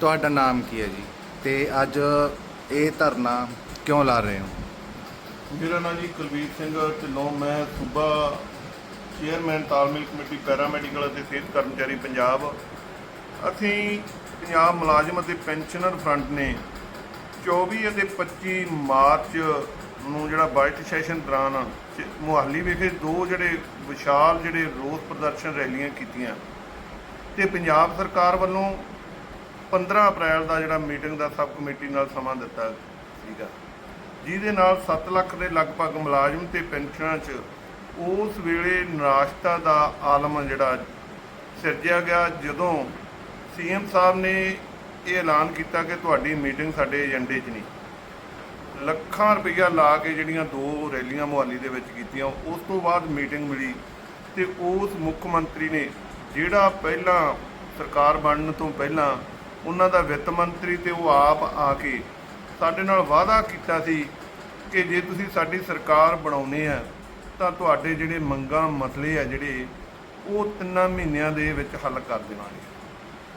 ਤੁਹਾਡਾ ਨਾਮ ਕੀ ਹੈ ਜੀ? ਤੇ ਅੱਜ ਇਹ ਧਰਨਾ ਕਿਉਂ ਲਾ ਰਹੇ ਹੋ? ਮੇਰਾ ਨਾਮ ਜੀ ਕੁਲਵੀਰ ਸਿੰਘ ਢਿੱਲੋਂ। ਮੈਂ ਸੂਬਾ ਚੇਅਰਮੈਨ ਤਾਲਮੇਲ ਕਮੇਟੀ ਪੈਰਾਮੈਡੀਕਲ ਅਤੇ ਸਿਹਤ ਕਰਮਚਾਰੀ ਪੰਜਾਬ। ਅਸੀਂ ਪੰਜਾਬ ਮੁਲਾਜ਼ਮ ਅਤੇ ਪੈਨਸ਼ਨਰ ਫਰੰਟ ਨੇ 24 ਅਤੇ 25 ਮਾਰਚ ਨੂੰ ਜਿਹੜਾ ਬਜਟ ਸੈਸ਼ਨ ਦੌਰਾਨ ਚ- ਮੁਹਾਲੀ ਵਿਖੇ ਦੋ ਜਿਹੜੇ ਵਿਸ਼ਾਲ ਜਿਹੜੇ ਰੋਸ ਪ੍ਰਦਰਸ਼ਨ ਰੈਲੀਆਂ ਕੀਤੀਆਂ। ਤੇ ਪੰਜਾਬ ਸਰਕਾਰ ਵੱਲੋਂ 15 ਅਪ੍ਰੈਲ ਦਾ ਜਿਹੜਾ ਮੀਟਿੰਗ ਦਾ ਸਬ ਕਮੇਟੀ ਨਾਲ ਸਮਾਂ ਦਿੱਤਾ ਸੀਗਾ, ਜਿਹਦੇ ਨਾਲ 7 ਲੱਖ ਦੇ ਲਗਭਗ ਮੁਲਾਜ਼ਮ ਤੇ ਪੈਨਸ਼ਨਾਂ 'ਚ ਉਸ ਵੇਲੇ ਨਿਰਾਸ਼ਤਾ ਦਾ ਆਲਮ ਜਿਹੜਾ ਸਿਰਜਿਆ ਗਿਆ। ਜਦੋਂ ਸੀਐਮ ਸਾਹਿਬ ਨੇ ਇਹ ਐਲਾਨ ਕੀਤਾ ਕਿ ਤੁਹਾਡੀ ਮੀਟਿੰਗ ਸਾਡੇ ਏਜੰਡੇ 'ਚ ਨਹੀਂ, ਲੱਖਾਂ ਰੁਪਈਆ ਲਾ ਕੇ ਜਿਹੜੀਆਂ ਦੋ ਰੈਲੀਆਂ ਮੁਹਾਲੀ ਦੇ ਵਿੱਚ ਕੀਤੀਆਂ, ਉਸ ਤੋਂ ਬਾਅਦ ਮੀਟਿੰਗ ਮਿਲੀ ਤੇ ਉਸ ਮੁੱਖ ਮੰਤਰੀ ਨੇ ਜਿਹੜਾ ਪਹਿਲਾਂ ਸਰਕਾਰ ਬਣਨ ਤੋਂ ਪਹਿਲਾਂ ਉਹਨਾਂ ਦਾ ਵਿੱਤ ਮੰਤਰੀ ਤੇ ਉਹ ਆਪ ਆ ਕੇ ਸਾਡੇ ਨਾਲ ਵਾਅਦਾ ਕੀਤਾ ਸੀ ਕਿ ਜੇ ਤੁਸੀਂ ਸਾਡੀ ਸਰਕਾਰ ਬਣਾਉਨੇ ਆ, ਤਾਂ ਤੁਹਾਡੇ ਜਿਹੜੇ ਮੰਗਾਂ ਮਸਲੇ ਆ ਜਿਹੜੇ, ਉਹ ਤਿੰਨਾਂ ਮਹੀਨਿਆਂ ਦੇ ਵਿੱਚ ਹੱਲ ਕਰ ਦੇਵਾਂਗੇ।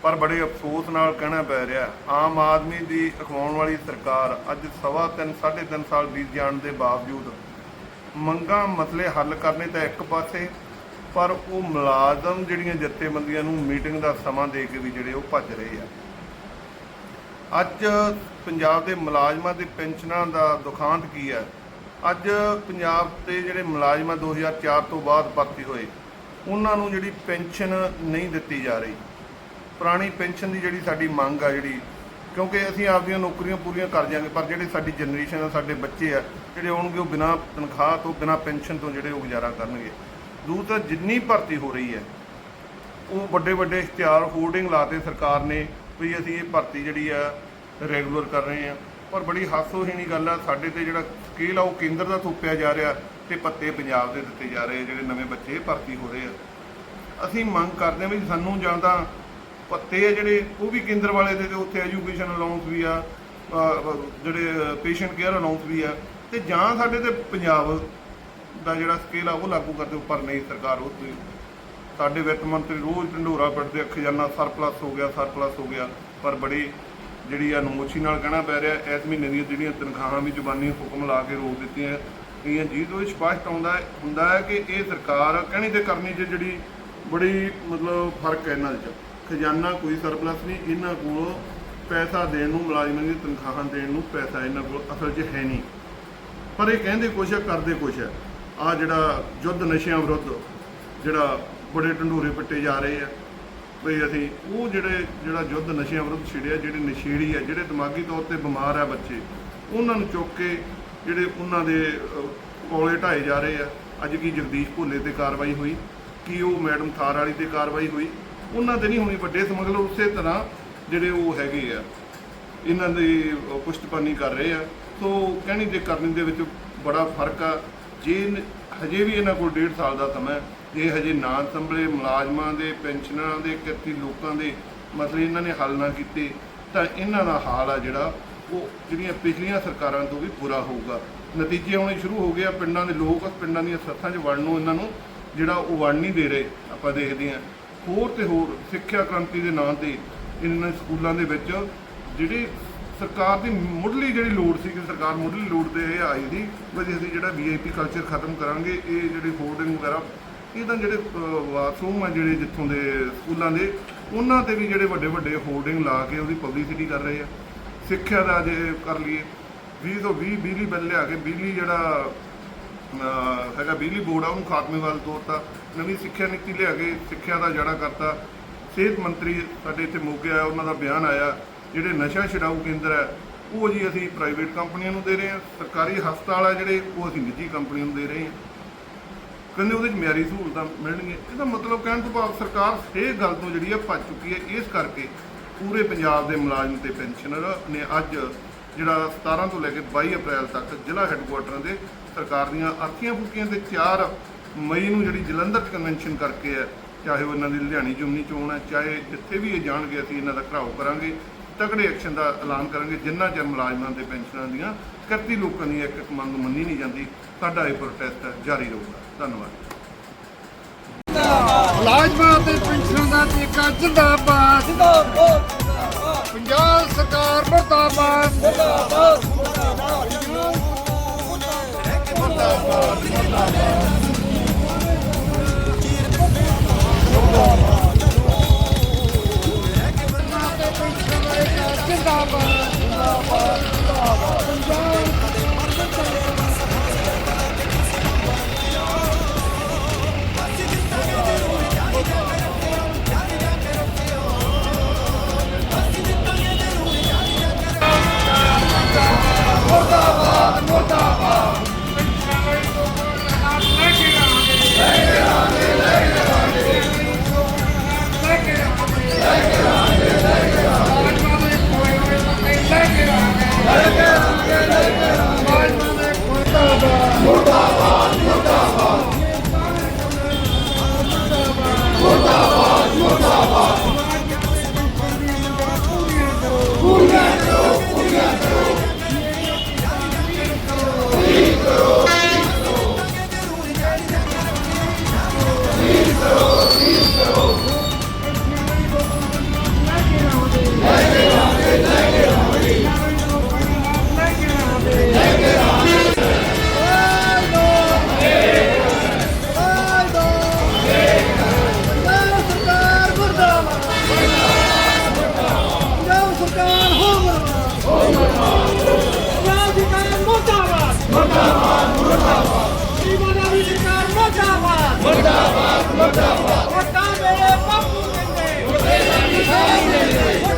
ਪਰ ਬੜੇ ਅਫਸੋਸ ਨਾਲ ਕਹਿਣਾ ਪੈ ਰਿਹਾ, ਆਮ ਆਦਮੀ ਦੀ ਅਖਵਾਉਣ ਵਾਲੀ ਸਰਕਾਰ ਅੱਜ ਸਵਾ ਤਿੰਨ, ਸਾਢੇ ਤਿੰਨ ਸਾਲ ਬੀਤ ਜਾਣ ਦੇ ਬਾਵਜੂਦ ਮੰਗਾਂ ਮਸਲੇ ਹੱਲ ਕਰਨੇ ਤਾਂ ਇੱਕ ਪਾਸੇ, ਪਰ ਉਹ ਮੁਲਾਜ਼ਮ ਜਿਹੜੀਆਂ ਜੱਥੇਬੰਦੀਆਂ ਨੂੰ ਮੀਟਿੰਗ ਦਾ ਸਮਾਂ ਦੇ ਕੇ ਵੀ ਜਿਹੜੇ ਉਹ ਭੱਜ ਰਹੇ ਆ। ਅੱਜ ਪੰਜਾਬ ਦੇ ਮੁਲਾਜ਼ਮਾਂ ਦੇ ਪੈਨਸ਼ਨਾਂ ਦਾ ਦੁਖਾਂਤ ਕੀ ਹੈ? ਅੱਜ ਪੰਜਾਬ ਦੇ ਜਿਹੜੇ ਮੁਲਾਜ਼ਮਾਂ 2004 ਤੋਂ ਬਾਅਦ ਭਰਤੀ ਹੋਏ, ਉਹਨਾਂ ਨੂੰ ਜਿਹੜੀ ਪੈਨਸ਼ਨ ਨਹੀਂ ਦਿੱਤੀ ਜਾ ਰਹੀ। ਪੁਰਾਣੀ ਪੈਨਸ਼ਨ ਦੀ ਜਿਹੜੀ ਸਾਡੀ ਮੰਗ ਆ ਜਿਹੜੀ, ਕਿਉਂਕਿ ਅਸੀਂ ਆਪਦੀਆਂ ਨੌਕਰੀਆਂ ਪੂਰੀਆਂ ਕਰ ਜਾਾਂਗੇ ਪਰ ਜਿਹੜੇ ਸਾਡੀ ਜਨਰੇਸ਼ਨ ਆ, ਸਾਡੇ ਬੱਚੇ ਆ, ਜਿਹੜੇ ਆਉਣਗੇ ਉਹ ਬਿਨਾਂ ਤਨਖਾਹ ਤੋਂ, ਬਿਨਾਂ ਪੈਨਸ਼ਨ ਤੋਂ ਜਿਹੜੇ ਉਹ ਗੁਜ਼ਾਰਾ ਕਰਨਗੇ। ਦੂਸਰਾ, ਜਿੰਨੀ ਭਰਤੀ ਹੋ ਰਹੀ ਹੈ, ਉਹ ਵੱਡੇ ਵੱਡੇ ਇਸ਼ਤਿਹਾਰ ਹੋਰਡਿੰਗ ਲਾਤੇ ਸਰਕਾਰ ਨੇ ਵੀ ਅਸੀਂ ਇਹ ਭਰਤੀ ਜਿਹੜੀ ਆ ਰੈਗੂਲਰ ਕਰ ਰਹੇ ਆ। ਪਰ ਬੜੀ ਹਾਸੋਹੀਣੀ ਗੱਲ ਆ ਸਾਡੇ ਤੇ ਜਿਹੜਾ ਸਕੇਲ ਆ ਉਹ ਕੇਂਦਰ ਦਾ ਥੋਪਿਆ ਜਾ ਰਿਹਾ ਤੇ ਪੱਤੇ ਪੰਜਾਬ ਦੇ ਦਿੱਤੇ ਜਾ ਰਹੇ ਆ, ਜਿਹੜੇ ਨਵੇਂ ਬੱਚੇ ਭਰਤੀ ਹੋ ਰਹੇ ਆ। ਅਸੀਂ ਮੰਗ ਕਰਦੇ ਹਾਂ ਵੀ ਸਾਨੂੰ ਜਾਂ ਤਾਂ ਪੱਤੇ ਆ ਜਿਹੜੇ ਉਹ ਵੀ ਕੇਂਦਰ ਵਾਲੇ ਦੇ ਤੇ ਉੱਥੇ ਐਜੂਕੇਸ਼ਨ ਅਲਾਉਂਸ ਵੀ ਆ ਜਿਹੜੇ ਪੇਸ਼ੈਂਟ ਕੇਅਰ ਅਲਾਉਂਸ ਵੀ ਆ ਤੇ ਜਾਂ ਸਾਡੇ ਤੇ ਪੰਜਾਬ ਦਾ ਜਿਹੜਾ ਸਕੇਲ ਆ ਉਹ ਲਾਗੂ ਕਰਦੇ ਉੱਪਰ ਨਹੀਂ ਸਰਕਾਰ ਉਹ ਸਾਡੇ ਵਿੱਤ ਮੰਤਰੀ ਰੋਜ਼ ਢੰਡੋਰਾ ਪਿੱਟਦੇ ਆ, ਖਜ਼ਾਨਾ ਸਰਪਲਸ ਹੋ ਗਿਆ ਸਰਪਲਸ ਹੋ ਗਿਆ ਪਰ ਬੜੀ ਜਿਹੜੀ ਆ ਨਮੋਸ਼ੀ ਨਾਲ ਕਹਿਣਾ ਪੈ ਰਿਹਾ, ਇਸ ਮਹੀਨੇ ਦੀਆਂ ਜਿਹੜੀਆਂ ਤਨਖਾਹਾਂ ਵੀ ਜ਼ੁਬਾਨੀ ਹੁਕਮ ਲਾ ਕੇ ਰੋਕ ਦਿੱਤੀਆਂ ਗਈਆਂ ਜੀ ਤੋਂ ਇਹ ਸਪਸ਼ਟ ਆਉਂਦਾ ਹੁੰਦਾ ਹੈ ਕਿ ਇਹ ਸਰਕਾਰ ਕਹਿਣੀ ਤੇ ਕਰਨੀ 'ਚ ਜਿਹੜੀ ਬੜੀ ਮਤਲਬ ਫ਼ਰਕ ਹੈ ਇਹਨਾਂ 'ਚ ਖਜ਼ਾਨਾ ਕੋਈ ਸਰਪਲਸ ਨਹੀਂ, ਇਹਨਾਂ ਕੋਲ ਪੈਸਾ ਦੇਣ ਨੂੰ, ਮੁਲਾਜ਼ਮਾਂ ਦੀ ਤਨਖਾਹਾਂ ਦੇਣ ਨੂੰ ਪੈਸਾ ਇਹਨਾਂ ਕੋਲ ਅਸਲ 'ਚ ਹੈ ਨਹੀਂ। ਪਰ ਇਹ ਕਹਿੰਦੇ ਕੁਛ ਹੈ ਕਰਦੇ ਕੁਛ ਹੈ ਆ ਜਿਹੜਾ ਯੁੱਧ ਨਸ਼ਿਆਂ ਵਿਰੁੱਧ ਜਿਹੜਾ ਬੜੇ ਢੰਡੋਰੇ ਪੱਟੇ ਜਾ ਰਹੇ ਆ ਵੀ ਅਸੀਂ ਉਹ ਜਿਹੜੇ, ਜਿਹੜਾ ਯੁੱਧ ਨਸ਼ਿਆਂ ਵਿਰੁੱਧ ਛਿੜਿਆ, ਜਿਹੜੇ ਨਸ਼ੇੜੀ ਆ, ਜਿਹੜੇ ਦਿਮਾਗੀ ਤੌਰ ਤੇ ਬਿਮਾਰ ਆ ਬੱਚੇ, ਉਹਨਾਂ ਨੂੰ ਚੁੱਕ ਕੇ ਜਿਹੜੇ ਉਹਨਾਂ ਦੇ ਕੋਲੇ ਢਾਏ ਜਾ ਰਹੇ ਆ, ਅੱਜ ਕੀ ਜਗਦੀਸ਼ ਭੋਲੇ ਤੇ ਕਾਰਵਾਈ ਹੋਈ, ਕੀ ਉਹ ਮੈਡਮ ਥਾਰ ਵਾਲੀ ਤੇ ਕਾਰਵਾਈ ਹੋਈ, ਉਹਨਾਂ ਤੇ ਨਹੀਂ ਹੋਣੀ ਵੱਡੇ ਸਮਗਲਰ, ਉਸੇ ਤਰ੍ਹਾਂ ਜਿਹੜੇ ਉਹ ਹੈਗੇ ਆ, ਇਹਨਾਂ ਦੀ ਪੁਸ਼ਤਪਾਨੀ ਕਰ ਰਹੇ ਆ। ਸੋ ਕਹਿਣੀ ਤੇ ਕਰਨੀ ਦੇ ਵਿੱਚ ਬੜਾ ਫ਼ਰਕ ਆ, ਜੇ ਹਜੇ ਵੀ ਇਹਨਾਂ ਕੋਲ ਡੇਢ ਸਾਲ ਦਾ ਸਮਾਂ ਹੈ। ਜੇ ਹਜੇ ਨਾ ਸੰਭਲੇ, ਮੁਲਾਜ਼ਮਾਂ ਦੇ, ਪੈਨਸ਼ਨਰਾਂ ਦੇ ਕਿਰਤੀ ਲੋਕਾਂ ਦੇ ਮਸਲੇ ਇਹਨਾਂ ਨੇ ਹੱਲ ਨਾ ਕੀਤੇ, ਤਾਂ ਇਹਨਾਂ ਦਾ ਹਾਲ ਆ ਜਿਹੜਾ, ਉਹ ਜਿਹੜੀਆਂ ਪਿਛਲੀਆਂ ਸਰਕਾਰਾਂ ਤੋਂ ਵੀ ਪੂਰਾ ਹੋਊਗਾ। ਨਤੀਜੇ ਆਉਣੇ ਸ਼ੁਰੂ ਹੋ ਗਏ ਆ, ਪਿੰਡਾਂ ਦੇ ਲੋਕ ਪਿੰਡਾਂ ਦੀਆਂ ਸੱਥਾਂ 'ਚ ਵੜਨ ਨੂੰ ਇਹਨਾਂ ਨੂੰ ਜਿਹੜਾ ਉਹ ਵੜ ਨਹੀਂ ਦੇ ਰਹੇ, ਆਪਾਂ ਦੇਖਦੇ ਹਾਂ। ਹੋਰ ਤੇ ਹੋਰ ਸਿੱਖਿਆ ਕ੍ਰਾਂਤੀ ਦੇ ਨਾਂ ਤੇ ਇਹਨਾਂ ਸਕੂਲਾਂ ਦੇ ਵਿੱਚ ਜਿਹੜੇ ਸਰਕਾਰ ਦੀ ਮੁੱਢਲੀ ਜਿਹੜੀ ਲੋੜ ਸੀ ਕਿ ਸਰਕਾਰ ਮੁੱਢਲੀ ਲੋੜ ਤੇ ਇਹ ਆਈ ਸੀ ਵੀ ਅਸੀਂ ਜਿਹੜਾ ਵੀਆਈਪੀ ਕਲਚਰ ਖਤਮ ਕਰਾਂਗੇ, ਇਹ ਜਿਹੜੇ ਹੋਰਡਿੰਗ ਵਗੈਰਾ, ਇਹ ਤਾਂ ਜਿਹੜੇ ਬਾਥਰੂਮ ਆ ਜਿਹੜੇ ਜਿੱਥੋਂ ਦੇ ਸਕੂਲਾਂ ਦੇ, ਉਹਨਾਂ ਤੇ ਵੀ ਜਿਹੜੇ ਵੱਡੇ ਵੱਡੇ ਹੋਰਡਿੰਗ ਲਾ ਕੇ ਉਹਦੀ ਪਬਲਿਸਿਟੀ ਕਰ ਰਹੇ ਆ। ਸਿੱਖਿਆ ਦਾ ਜੇ ਕਰ ਲਈਏ 20 ਤੋਂ 20 ਬਿਜਲੀ ਬਿੱਲ ਲਿਆ ਕੇ ਬਿਜਲੀ ਜਿਹੜਾ ਹੈਗਾ ਬਿਜਲੀ ਬੋਰਡ ਆ, ਉਹਨੂੰ ਖਾਤਮੇ ਵੱਲ ਤੋਰਤਾ, ਨਵੀਂ ਸਿੱਖਿਆ ਨੀਤੀ ਲਿਆ ਕੇ ਸਿੱਖਿਆ ਦਾ ਜੜਾ ਕਰਤਾ। ਸਿਹਤ ਮੰਤਰੀ ਸਾਡੇ ਇੱਥੇ ਮੋਗੇ ਆਇਆ, ਉਹਨਾਂ ਦਾ ਬਿਆਨ ਆਇਆ ਜਿਹੜੇ ਨਸ਼ਾ ਛਡਾਊ ਕੇਂਦਰ ਹੈ, ਉਹ ਜੀ ਅਸੀਂ ਪ੍ਰਾਈਵੇਟ ਕੰਪਨੀਆਂ ਨੂੰ ਦੇ ਰਹੇ ਹਾਂ, ਸਰਕਾਰੀ ਹਸਪਤਾਲ ਆ ਜਿਹੜੇ, ਉਹ ਅਸੀਂ ਨਿੱਜੀ ਕੰਪਨੀਆਂ ਨੂੰ ਦੇ ਰਹੇ ਹਾਂ। ਕਹਿੰਦੇ ਉਹਦੇ ਵਿੱਚ ਮਿਆਰੀ ਸਹੂਲਤਾਂ ਮਿਲਣਗੀਆਂ। ਇਹਦਾ ਮਤਲਬ ਕਹਿਣ ਤੋਂ ਭਾਵ ਸਰਕਾਰ ਇਹ ਗੱਲ ਤੋਂ ਜਿਹੜੀ ਹੈ ਭੱਜ ਚੁੱਕੀ ਹੈ, ਇਸ ਕਰਕੇ ਪੂਰੇ ਪੰਜਾਬ ਦੇ ਮੁਲਾਜ਼ਮ ਤੇ ਪੈਨਸ਼ਨਰ ਨੇ ਅੱਜ ਜਿਹੜਾ 17 ਤੋਂ ਲੈ ਕੇ 22 ਅਪ੍ਰੈਲ ਤੱਕ ਜ਼ਿਲ੍ਹਾ ਹੈੱਡਕੁਆਟਰਾਂ ਦੇ ਸਰਕਾਰ ਦੀਆਂ ਆਰਥੀਆਂ ਫੂਕੀਆਂ ਤੇ 4 ਮਈ ਨੂੰ ਜਿਹੜੀ ਜਲੰਧਰ 'ਚ ਕਨਵੈਨਸ਼ਨ ਕਰਕੇ ਹੈ, ਚਾਹੇ ਉਹ ਇਹਨਾਂ ਦੀ ਲੁਧਿਆਣੀ ਜੁਮਨੀ ਚੋਣ ਹੈ, ਚਾਹੇ ਜਿੱਥੇ ਵੀ ਇਹ ਜਾਣਗੇ, ਅਸੀਂ ਇਹਨਾਂ ਦਾ ਘਰਾਓ ਕਰਾਂਗੇ। ਤਕੜੇ ਐਕਸ਼ਨ ਦਾ ਐਲਾਨ ਕਰਾਂਗੇ ਜਿੰਨਾ ਚਿਰ ਮੁਲਾਜ਼ਮਾਂ ਤੇ ਪੈਨਸ਼ਨਾਂ ਦੀਆਂ ਕਰਤੀ ਲੋਕਾਂ ਦੀ ਇੱਕ ਇੱਕ ਮੰਗ ਮੰਨੀ ਨਹੀਂ ਜਾਂਦੀ ਸਾਡਾ ਇਹ ਪ੍ਰੋਟੈਸਟ ਜਾਰੀ ਰਹੂਗਾ। ਧੰਨਵਾਦ। ਮੁਲਾਜ਼ਮਾਂ ਤੇ ਪੈਨਸ਼ਨਾਂ ਦਾ ਟੇਕਾ ਜਿੰਦਾਬਾਦ। ਜਿੰਦਾਬਾਦ ਜਿੰਦਾਬਾਦ ਪੰਜਾਬ ਸਰਕਾਰ ਮੁਰਦਾਬਾਦ। ਮੁਰਦਾਬਾਦ। ਸਰਕਾਰ ਮੁਰਦਾਬਾਦ ਮੁਰਦਾਬਾਦ ਜੀਵਨਾ ਦੀ ਸਰਕਾਰ ਮੁਰਦਾਬਾਦ ਮੁਰਦਾਬਾਦ। ਮੁਰਦਾਬਾਦ ਵੋਟਾਂ ਮੇਰੇ ਬਾਪੂ ਕਹਿੰਦੇ ਵੋਟਾਂ ਮੇਰੇ ਬਾਪੂ ਕਹਿੰਦੇ